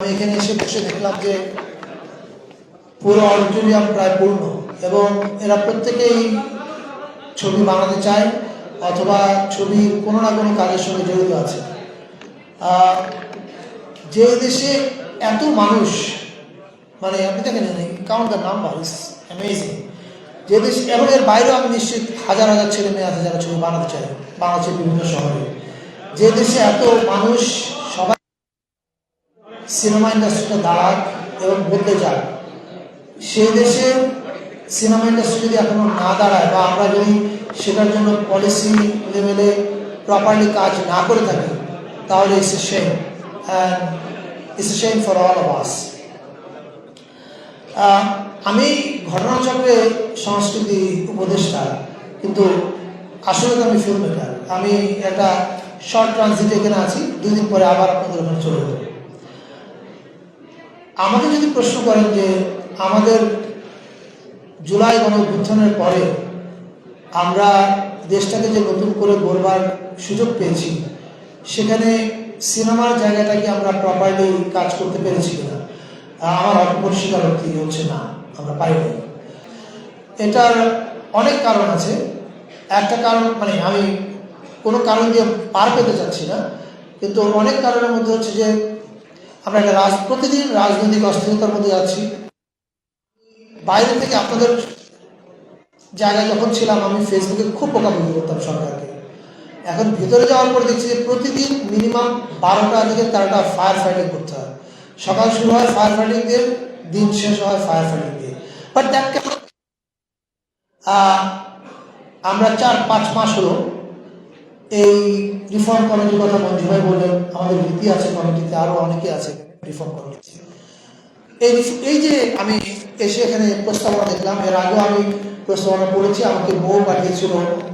আমি এখানে এসে বসে দেখলাম যে পুরো অডিটোরিয়াম প্রায় পূর্ণ এবং এরা প্রত্যেকেই ছবি বানাতে চায় অথবা ছবি কোনো না কোনো কাজের সঙ্গে জড়িত আছে। যে দেশে এত মানুষ মানে আপনি দেখেন count the number is amazing যে দেশ, এবং এর বাইরেও আমি নিশ্চিত হাজার হাজার ছেলে মেয়ে আছে যারা ছবি বানাতে চায়, বাংলাদেশের বিভিন্ন শহরে। যে দেশে এত মানুষ সিনেমা ইন্ডাস্ট্রিটা দাঁড়াক এবং বদলে যাক সেই দেশে সিনেমা ইন্ডাস্ট্রি যদি এখনও না দাঁড়ায় বা আমরা যদি সেটার জন্য পলিসি লেভেলে প্রপারলি কাজ না করে থাকি, তাহলে it's a shame it's a shame for all of us আমি ঘটনাচক্রে সংস্কৃতি উপদেষ্টা, কিন্তু আসলে তো আমি ফিল্ম মেকার আমি একটা শর্ট ট্রানজিট এখানে আছি, দুদিন পরে আবার আপনাদের ওখানে চলে যাব। আমাকে যদি প্রশ্ন করেন যে আমাদের জুলাই গণঅভ্যুত্থানের পরে আমরা দেশটাকে যে নতুন করে গড়বার সুযোগ পেয়েছি, সেখানে সিনেমার জায়গাটাকে আমরা প্রপারলি কাজ করতে পেরেছি কিনা? আমার অল্পর স্বীকারোক্তি হচ্ছে না, আমরা পাইনি। এটার অনেক কারণ আছে। একটা কারণ মানে আমি কোনো কারণ দিয়ে পার পেতে চাচ্ছি না, কিন্তু অনেক কারণের মধ্যে হচ্ছে যে আমরা একটা রাজ, প্রতিদিন রাজনৈতিক অস্থিরতার মধ্যে যাচ্ছি বাইরে থেকে আপনাদের জায়গায় যখন ছিলাম, আমি ফেসবুকে খুব বকাবকি করতাম সরকারকে। এখন ভিতরে যাওয়ার পর দেখছি যে প্রতিদিন মিনিমাম বারোটা থেকে তেরোটা ফায়ার ফাইটিং করতে হয়। সকাল শুরু হয় ফায়ার ফাইটিং দিয়ে দিন শেষ হয় ফায়ার ফাইটিং দিয়ে বাট দ্যাট আমরা চার পাঁচ মাস হলো এই রিফর্ম কমিটির কথা মঞ্জু ভাই বললেন, আমাদের রীতি আছে কমিটিতে আরও অনেকে আছে রিফর্ম কমিটি এই এই যে আমি এসে এখানে প্রস্তাবনা দেখলাম, এর আগেও আমি প্রস্তাবনা পড়েছি, আমাকে বউ পাঠিয়েছিল,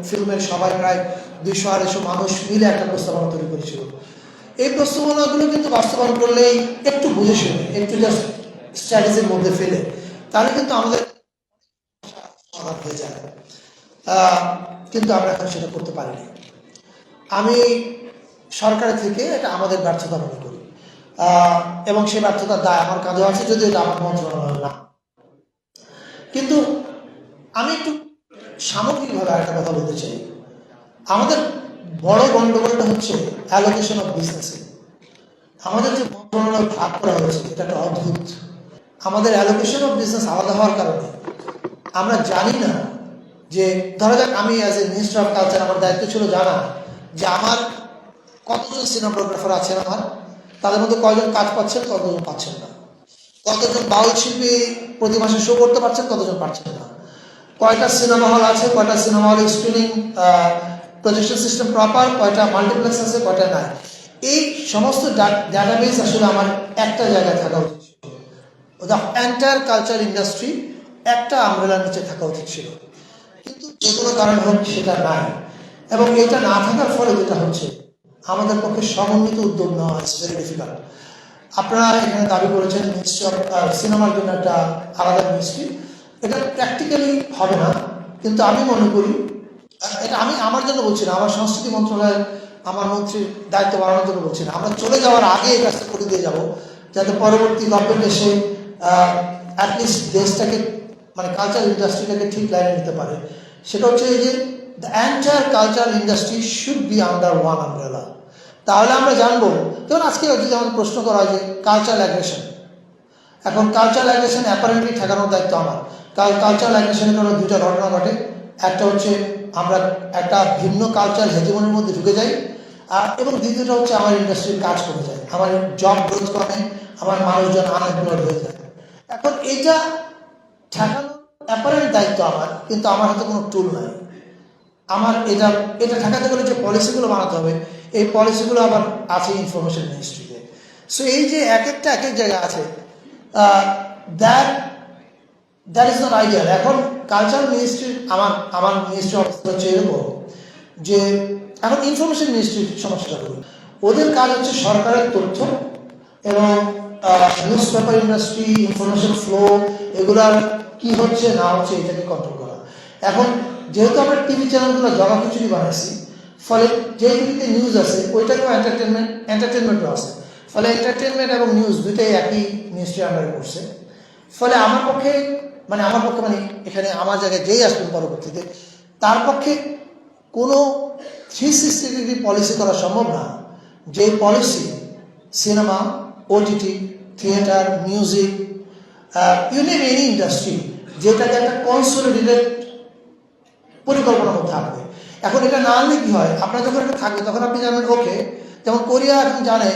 ফিল্মের সবাই প্রায় দুইশো, আড়াইশো মানুষ মিলে একটা প্রস্তাবনা তৈরি করেছিল। এই প্রস্তাবনাগুলো কিন্তু বাস্তবায়ন করলেই একটু বুঝে শুনে, একটু জাস্ট স্ট্র্যাটেজির মধ্যে ফেলে, তাহলে কিন্তু আমাদের সমাধান হয়ে যায় কিন্তু আমরা এখন সেটা করতে পারিনি। আমি সরকারের থেকে এটা আমাদের ব্যর্থতা মনে করি। এবং সেই ব্যর্থতার দায় আমার কাঁধে আছে যদি এটা আমার মন্ত্রণালয় না। কিন্তু আমি একটু সামগ্রিকভাবে একটা কথা বলতে চাই। আমাদের বড় গন্ডগোলটা হচ্ছে অ্যালোকেশন অফ বিজনেসে আমাদের যে মন্ত্রণালয় ভাগ করা হয়েছে, এটা একটা অদ্ভুত। আমাদের অ্যালোকেশন অফ বিজনেস আলাদা হওয়ার কারণে আমরা জানি না যে, ধরা যাক আমি as a minister of culture আমার দায়িত্ব ছিল জানা যে আমার কতজন সিনেমাটোগ্রাফার আছেন আমার, তাদের মধ্যে কয়জন কাজ পাচ্ছেন, কতজন পাচ্ছেন না। কতজন বাউল শিল্পী প্রতি মাসে শো করতে পারছেন, কতজন পারছেন না। কয়টা সিনেমা হল আছে, কয়টা cinema hall screening projection system proper কয়টা মাল্টিপ্লেক্স আছে, কয়টা নাই। এই সমস্ত ডাটাবেস আসলে আমার একটা জায়গায় থাকা উচিত ছিল। দ্য এন্টায়ার কালচার ইন্ডাস্ট্রি একটা আমরেলার নিচে থাকা উচিত ছিল। কিন্তু যে কোনো কারণ হোক সেটা নাই। এবং এটা না থাকার ফলে যেটা হচ্ছে, আমাদের পক্ষে সমন্বিত উদ্যোগ নেওয়া ইটস ভেরি ডিফিকাল্ট আপনারা এখানে দাবি করেছেন অফ সিনেমার জন্য একটা আলাদা মিনিস্ট্রি এটা প্র্যাকটিক্যালি হবে না, কিন্তু আমি মনে করি এটা আমি আমার জন্য বলছি না, আমার সংস্কৃতি মন্ত্রণালয় আমার মন্ত্রীর দায়িত্ব বাড়ানোর জন্য বলছি না। আমরা চলে যাওয়ার আগে এই কাজটা করে দিয়ে যাব, যাতে পরবর্তী গভর্নমেন্ট এসে অ্যাটলিস্ট দেশটাকে মানে কালচার ইন্ডাস্ট্রিটাকে ঠিক লাইনে নিতে পারে। সেটা হচ্ছে এই যে the entire culture industry should be under one umbrella তাহলে আমরা জানব যেমন আজকে আমাদের প্রশ্ন করা হয় যে কালচার অ্যাগ্রেশন এখন কালচার অ্যাগ্রেশন অ্যাপারেন্টলি ঠেকানোর দায়িত্ব আমার। কাল কালচার অ্যাগ্রেশনের জন্য দুটো ঘটনা ঘটে। একটা হচ্ছে আমরা একটা ভিন্ন কালচার হেজমনির মধ্যে ঢুকে যাই, আর এবং দ্বিতীয়টা হচ্ছে আমার ইন্ডাস্ট্রির কাজ কমে যায়। আমার জব গ্রোথ কমে, আমার মানুষজন আনএমপ্লয়েড হয়ে যায়। এখন এটা ঠেকানোর অ্যাপারেন্ট দায়িত্ব আমার, কিন্তু আমার হাতে কোনো টুল নাই। আমার এটা এটা ঠেকাতে গেলে যে পলিসিগুলো বানাতে হবে, এই পলিসিগুলো আবার আছে ইনফরমেশন মিনিস্ট্রিতে সো এই যে এক একটা, এক এক জায়গা আছে দ্যাট ইজ নট আইডিয়াল এখন কালচারাল মিনিস্ট্রি আমার আমার মিনিস্ট্রি অবস্থা হচ্ছে এরকম যে, এখন ইনফরমেশন মিনিস্ট্রির সমস্যাটা করি ওদের কাজ হচ্ছে সরকারের তথ্য এবং newspaper industry information flow এগুলার কি হচ্ছে, না হচ্ছে, এটাকে কন্ট্রোল করা। এখন যেহেতু আমরা টিভি চ্যানেলগুলো জগা খিচুড়ি বানাইছি, ফলে যে টিভিতে নিউজ আছে, ওইটাকেও এন্টারটেনমেন্ট এন্টারটেনমেন্টও আছে। ফলে এন্টারটেনমেন্ট এবং নিউজ দুইটাই একই মিনিস্ট্রি আন্ডারে করছে। ফলে আমার পক্ষে মানে আমার পক্ষে মানে এখানে আমার জায়গায় যেই আসবেন পরবর্তীতে, তার পক্ষে কোনো থ্রি সিক্সটি ডিগ্রি পলিসি করা সম্ভব না, যে policy cinema OTT theatre music unit any industry যেটাকে একটা কনসোলিডেটেড পরিকল্পনার মধ্যে থাকবে। এখন এটা না আনলে কি হয়? আপনার যখন এটা থাকবে, তখন আপনি জানবেন ওকে যেমন কোরিয়া এখন জানে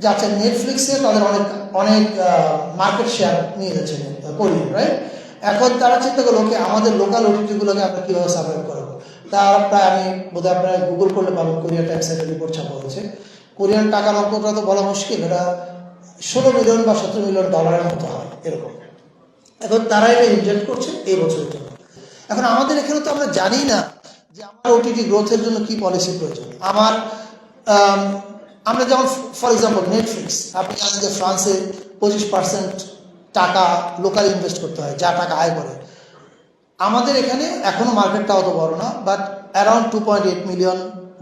যে আচ্ছা নেটফ্লিক্সে তাদের অনেক অনেক মার্কেট শেয়ার নিয়ে যাচ্ছে কোরিয়া রাইট এখন তারা চিন্তা করল ওকে আমাদের লোকাল ওটিটিগুলোকে আমরা কীভাবে সার্ভাইভ করব? তা প্রায় আমি বোধহয় আপনারা গুগল করলে পাবেন কোরিয়া টাইমস একটা রিপোর্ট ছাপা হয়েছে। কোরিয়ান টাকার অঙ্কটা তো বলা মুশকিল, এটা ষোলো মিলিয়ন বা সতেরো মিলিয়ন ডলারের মতো হয়, এরকম। এখন তারা এটা ইনজেক্ট করছে এই বছরের জন্য। এখন আমাদের এখানে তো আমরা জানি না যে আমার ওটিটি গ্রোথের জন্য কি পলিসি প্রয়োজন। আমার আমরা যেমন ফর এক্সাম্পল নেটফ্লিক্স আপনি জানেন যে ফ্রান্সে পঁচিশ পার্সেন্ট টাকা লোকাল ইনভেস্ট করতে হয়, যা টাকা আয় করে। আমাদের এখানে এখনও মার্কেটটা অত বড় না but around two point eight million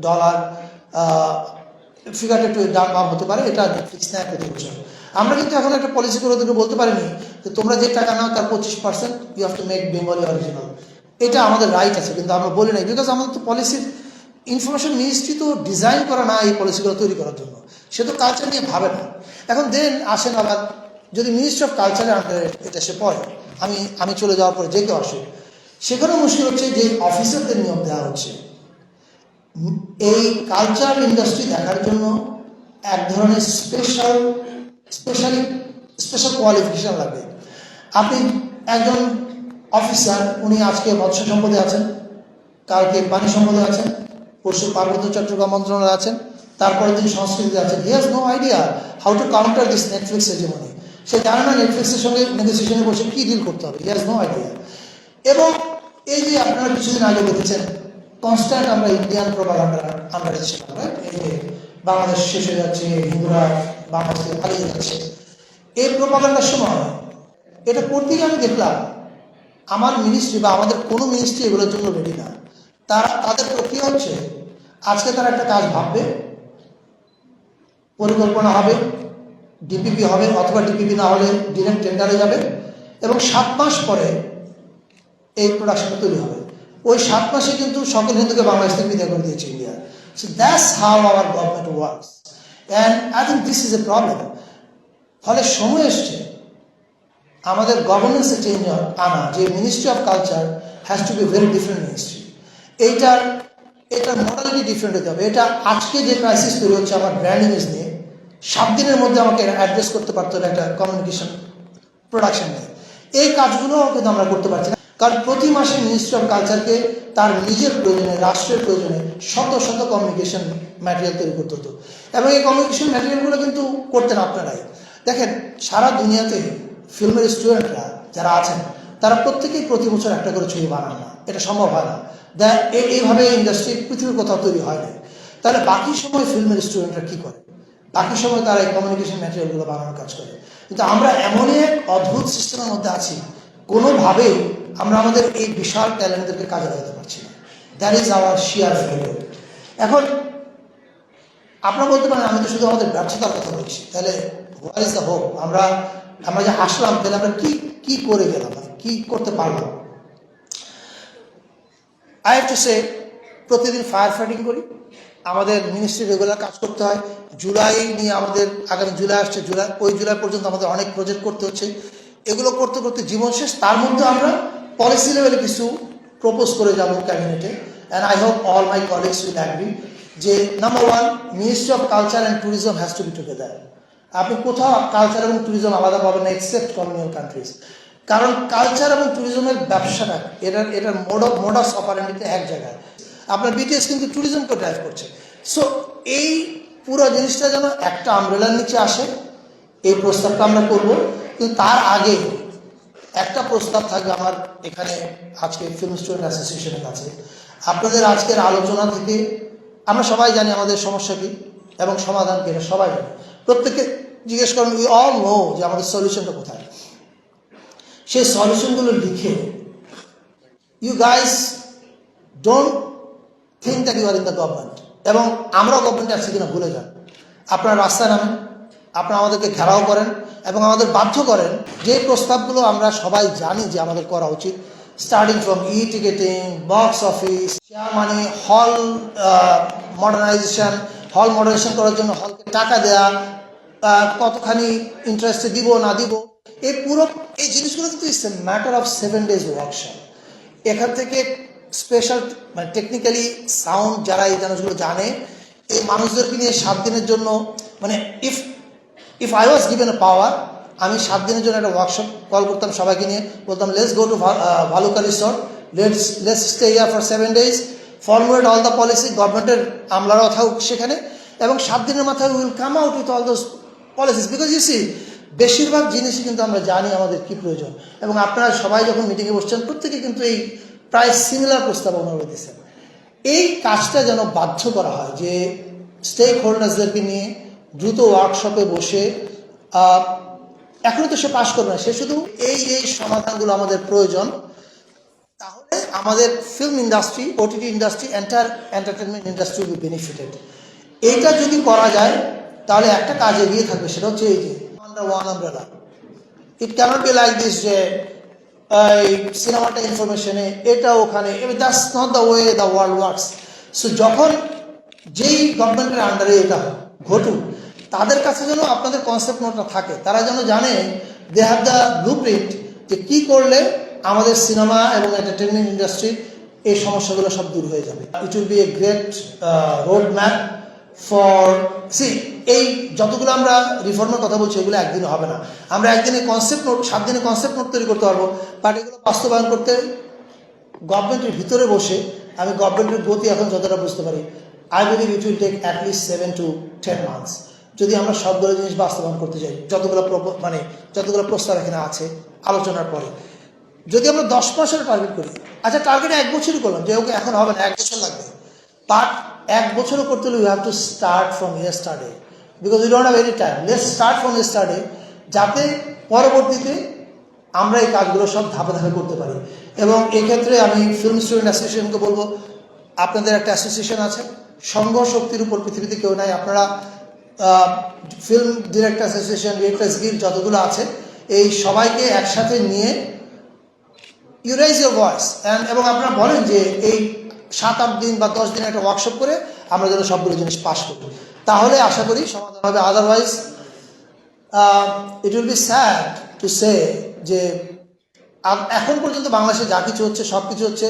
dollar ফিগারটা একটু দাম কম হতে পারে, এটা নেটফ্লিক্স নেয় প্রতি বছর। আমরা কিন্তু এখন একটা পলিসি করে ওদেরকে বলতে পারিনি যে তোমরা যে টাকা নাও তার পঁচিশ percent you have to make Bengali original এটা আমাদের রাইট আছে, কিন্তু আমরা বলি নাই বিকজ আমাদের তো পলিসির ইনফরমেশন মিনিস্ট্রি তো ডিজাইন করা না এই পলিসিগুলো তৈরি করার জন্য। সে তো কালচার নিয়ে ভাবে না। এখন দেন আসেন আবার, যদি মিনিস্ট্রি অফ কালচারের আন্ডারে এটা সে পড়ে, আমি আমি চলে যাওয়ার পরে যে কেউ আসে সেখানেও মুশকিল হচ্ছে যে অফিসারদের নিয়ম দেওয়া হচ্ছে। এই কালচারাল ইন্ডাস্ট্রি দেখার জন্য এক ধরনের স্পেশাল স্পেশালি স্পেশাল কোয়ালিফিকেশন লাগবে। আপনি একজন অফিসার, উনি আজকে মৎস্য সম্পদে আছেন, কালকে পানি সম্পদে আছেন, পরশু পার্বত্য চট্টগ্রাম মন্ত্রণালয়ে আছেন তারপরে দিন সংস্কৃতিতে আছেন। He has no idea how to counter this Netflix hegemony সে জানে না নেটফ্লিক্সের সঙ্গে নেগোসিয়েশনে বসে কী ডিল করতে হবে। হি হ্যাজ নো আইডিয়া এবং এই যে আপনারা কিছুদিন আগে দেখেছেন কনস্ট্যান্ট আমরা ইন্ডিয়ান প্রোপাগান্ডার আন্ডারে ছিলাম right? এই যে বাংলাদেশ শেষ হয়ে যাচ্ছে, হিন্দুরা বাংলাদেশ পালিয়ে যাচ্ছে। এই প্রোপাগান্ডার সময় এটা করতেই আমি দেখলাম আমার মিনিস্ট্রি বা আমাদের কোনো মিনিস্ট্রি এগুলোর জন্য রেডি না। তারা, তাদের প্রক্রিয়া হচ্ছে, আজকে তারা একটা কাজ ভাববে, পরিকল্পনা হবে ডিপিপি হবে অথবা ডিপিপি না হলে ডিরেক্ট টেন্ডারে যাবে এবং সাত মাস পরে এই প্রোডাকশনটা তৈরি হবে। ওই সাত মাসে কিন্তু সকল হিন্দুকে বাংলাদেশ থেকে বিদায় করে দিয়েছে India so that's how our government works and I think this is a problem ফলে সময় এসছে আমাদের গভর্নেন্সে চেঞ্জ আনা যে ministry of culture has to be very different ministry এইটার, এটার মডালিটি ডিফারেন্ট হতে হবে। এটা আজকে যে ক্রাইসিস তৈরি হচ্ছে আমার ব্র্যান্ড ইমেজ নিয়ে, সাত দিনের মধ্যে আমাকে অ্যাড্রেস করতে পারতো একটা কমিউনিকেশন প্রোডাকশন নিয়ে। এই কাজগুলো কিন্তু আমরা করতে পারছি না। কারণ প্রতি মাসে মিনিস্ট্রি অফ কালচারকে তার নিজের প্রয়োজনে, রাষ্ট্রের প্রয়োজনে শত শত কমিউনিকেশন ম্যাটেরিয়াল তৈরি করতে হতো। এবং এই কমিউনিকেশন ম্যাটেরিয়ালগুলো কিন্তু করতেন আপনারাই। দেখেন, সারা দুনিয়াতে ফিল্মের স্টুডেন্টরা যারা আছেন, তারা প্রত্যেকেই প্রতি বছর একটা করে ছবি বানান না। এটা সম্ভব হয় না। এইভাবে ইন্ডাস্ট্রি পৃথিবীর কোথাও তৈরি হয় না। তাহলে বাকি সময় ফিল্মের স্টুডেন্টরা কী করে? বাকি সময় তারা এই কমিউনিকেশন ম্যাটেরিয়ালগুলো বানানোর কাজ করে। কিন্তু আমরা এমনই এক অদ্ভুত সিস্টেমের মধ্যে আছি, কোনোভাবেই আমরা আমাদের এই বিশাল ট্যালেন্টদেরকে কাজে লাগাতে পারছি না। That is our sheer failure এখন, আপনারা বলতে পারেন, আমি তো শুধু আমাদের ব্যর্থতার কথা বলছি। তাহলে হোয়ার ইজ দ্য হোপ আমরা আমরা যে আসলাম তাহলে আমরা কি কি করে গেলাম? মানে কি করতে পারলাম? আই হ্যাভ সে প্রতিদিন ফায়ার ফাইটিং করি। আমাদের মিনিস্ট্রি রেগুলার কাজ করতে হয়। জুলাই নিয়ে আমাদের, আগামী জুলাই আসছে, জুলাই, ওই জুলাই পর্যন্ত আমাদের অনেক প্রজেক্ট করতে হচ্ছে। এগুলো করতে করতে জীবন শেষ। তার মধ্যে আমরা পলিসি লেভেলে কিছু প্রপোজ করে যাব ক্যাবিনেটে and I hope all my colleagues will agree যে number one ministry of culture and tourism has to be together আপনি কোথাও কালচার এবং ট্যুরিজম আলাদা পাবেন না এক্সেপ্ট কমিউনাল কান্ট্রিজ কারণ কালচার এবং ট্যুরিজমের ব্যবসাটা, এটার এটার মোড অফ মোডাস অপারেন্ডিতে এক জায়গায়। আপনার বিটিএস কিন্তু ট্যুরিজমকে ড্রাইভ করছে। সো এই পুরো জিনিসটা যেন একটা আমব্রেলার নিচে আসে, এই প্রস্তাবটা আমরা করব। কিন্তু তার আগে একটা প্রস্তাব থাকবে আমার এখানে, আজকে ফিল্ম স্টুডেন্ট অ্যাসোসিয়েশনের কাছে। আপনাদের আজকের আলোচনা থেকে আমরা সবাই জানি আমাদের সমস্যা কী এবং সমাধান কী সবাই জানি। প্রত্যেককে জিজ্ঞেস করেন উই অল নো যে আমাদের সলিউশনটা কোথায়? সেই সলিউশনগুলো লিখে you guys don't think that you are in the government এবং আমরাও গভর্নমেন্টে আছি কিনা ভুলে যান। আপনারা রাস্তায় নামেন, আপনারা আমাদেরকে ঘেরাও করেন এবং আমাদের বাধ্য করেন। যে প্রস্তাবগুলো আমরা সবাই জানি যে আমাদের করা উচিত starting from e ticketing box office money হল মডার্নাইজেশন হল মডার্নাইজেশন করার জন্য হলকে টাকা আহ, কতখানি ইন্টারেস্টে দিব না দিব এই পুরো এই জিনিসগুলো কিন্তু it's a matter of seven days workshop এখান থেকে স্পেশাল মানে টেকনিক্যালি সাউন্ড যারা এই জিনিসগুলো জানে এই মানুষদেরকে নিয়ে সাত দিনের জন্য মানে if if I was given a power আমি সাত দিনের জন্য একটা ওয়ার্কশপ কল করতাম সবাইকে নিয়ে বলতাম let's go to Bhaluka resort let's let's stay here for seven days formulate all the policy গভর্নমেন্টের আমলারাও থাকুক সেখানে এবং সাত দিনের মাথায় will come out with all those policies because you see বেশিরভাগ জিনিসই কিন্তু আমরা জানি আমাদের কি প্রয়োজন এবং আপনারা সবাই যখন মিটিংয়ে বসছেন প্রত্যেকে কিন্তু এই প্রায় সিমিলার প্রস্তাবনা দিয়েছেন এই কাজটা যেন বাধ্য করা হয় যে স্টেক হোল্ডার্সদেরকে নিয়ে দ্রুত ওয়ার্কশপে বসে আহ, এখনও তো সে পাশ করবে না সে শুধু এই এই সমাধানগুলো আমাদের প্রয়োজন আমাদের film industry OTT industry enter entertainment industry will benefited এইটা যদি করা যায়, তাহলে একটা কাজ এগিয়ে থাকবে, সেটা হচ্ছে এই যে under one umbrella it cannot be like this যে, এই সিনেমাটা ইনফরমেশনে এটা ওখানে that's not the way the world works so যখন যেই গভর্নমেন্টের আন্ডারে এটা ঘটুক, তাদের কাছে যেন আপনাদের কনসেপ্ট নোটটা থাকে, তারা যেন জানে they have the blueprint যে কী করলে আমাদের সিনেমা এবং এন্টারটেনমেন্ট ইন্ডাস্ট্রির এই সমস্যাগুলো সব দূর হয়ে যাবে। It will be a great road map for see এই যতগুলো আমরা রিফর্মের কথা বলছি, এগুলো একদিনে হবে না। আমরা একদিনে কনসেপ্ট নোট সাত দিনে কনসেপ্ট নোট তৈরি করতে পারব বাট এগুলো বাস্তবায়ন করতে গভর্নমেন্টের ভিতরে বসে আমি গভর্নমেন্টের গতি এখন যতটা বুঝতে পারি I believe it will take at least seven to ten months যদি আমরা সবগুলো জিনিস বাস্তবায়ন করতে চাই যতগুলো মানে যতগুলো প্রস্তাব এখানে আছে, আলোচনার পরে। যদি আমরা দশ মাসের টার্গেট করি আচ্ছা টার্গেট এক বছরই করলাম যে ওকে এখন হবে না, এক বছর লাগবে। বাট এক বছরও করতে হলে you have to start from yesterday because you don't have any time let start from yesterday যাতে পরবর্তীতে আমরা এই কাজগুলো সব ধাপে ধাপে করতে পারি। এবং এক্ষেত্রে আমি ফিল্ম স্টুডেন্ট অ্যাসোসিয়েশনকে বলব, আপনাদের একটা অ্যাসোসিয়েশন আছে, সংঘ শক্তির উপর পৃথিবীতে কেউ নাই, আপনারা film director association directors guild যতগুলো আছে, এই সবাইকে একসাথে নিয়ে ইউরাইজ ইউর ভয়েস অ্যান্ড এবং আপনারা বলেন যে এই সাত, আট দিন বা দশ দিন একটা ওয়ার্কশপ করে আমরা যেন সবগুলো জিনিস পাস করব তাহলে আশা করি সমাধান হবে। Otherwise it will be sad to say যে এখন পর্যন্ত বাংলাদেশে যা কিছু হচ্ছে, সব কিছু হচ্ছে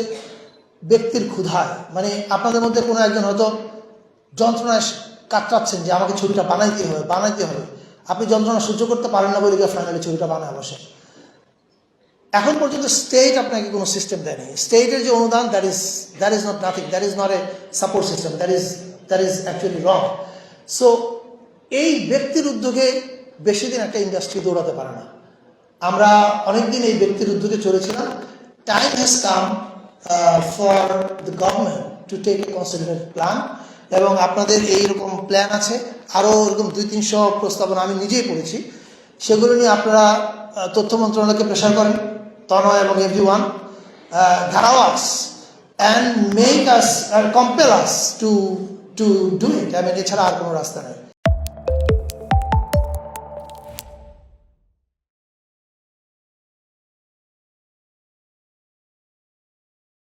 ব্যক্তির ক্ষুধায়। মানে আপনাদের মধ্যে কোনো একজন হয়তো যন্ত্রণায় কাটাচ্ছেন যে আমাকে ছবিটা বানাইতে হবে বানাইতে হবে। আপনি যন্ত্রণা সহ্য করতে পারেন না বলে ফাইনালি ছবিটা বানায় বসে এখন পর্যন্ত স্টেট আপনাকে কোনো সিস্টেম দেয়নি। স্টেটের যে অনুদান that is that is not nothing that is not a support system that is that is actually wrong so এই ব্যক্তির উদ্যোগে বেশি দিন একটা ইন্ডাস্ট্রি দৌড়াতে পারে না। আমরা অনেকদিন এই ব্যক্তির উদ্যোগে চলেছিলাম। Time has come for the government to take a considered plan এবং আপনাদের এইরকম প্ল্যান আছে। আরও এরকম দুই, তিনশো প্রস্তাবনা আমি নিজেই পড়েছি। সেগুলো নিয়ে আপনারা তথ্য মন্ত্রণালয়কে প্রেশার করেন। তনয় এবং everyone ধারাও us and make us compel us to to do it I mean এছাড়া আর কোনো রাস্তা নেই।